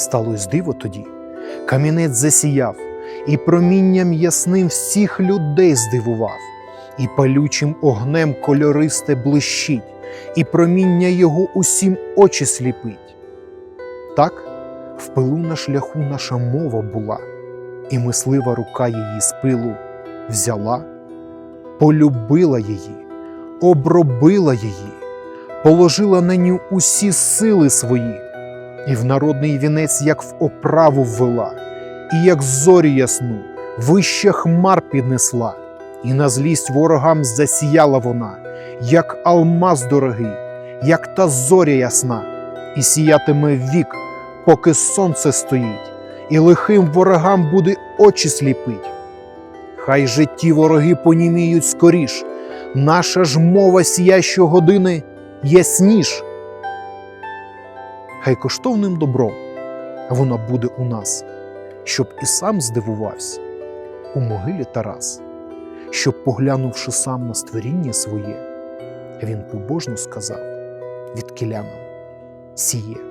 Сталось диво тоді. Камінець засіяв, і промінням ясним всіх людей здивував, і палючим огнем кольористе блищить, і проміння його усім очі сліпить. Так в пилу на шляху наша мова була, і мислива рука її з пилу взяла, полюбила її, обробила її, положила на ню усі сили свої, і в народний вінець, як в оправу ввела, і як зорі ясну, вище хмар піднесла, і на злість ворогам засіяла вона, як алмаз дорогий, як та зоря ясна, і сіятиме вік, поки сонце стоїть, і лихим ворогам буде очі сліпить. Хай же ті вороги поніміють скоріш, наша ж мова сія щогодини ясніш. Хай коштовним добром вона буде у нас, щоб і сам здивувався у могилі Тарас, щоб, поглянувши сам на створіння своє, він побожно сказав від кілянам сіє.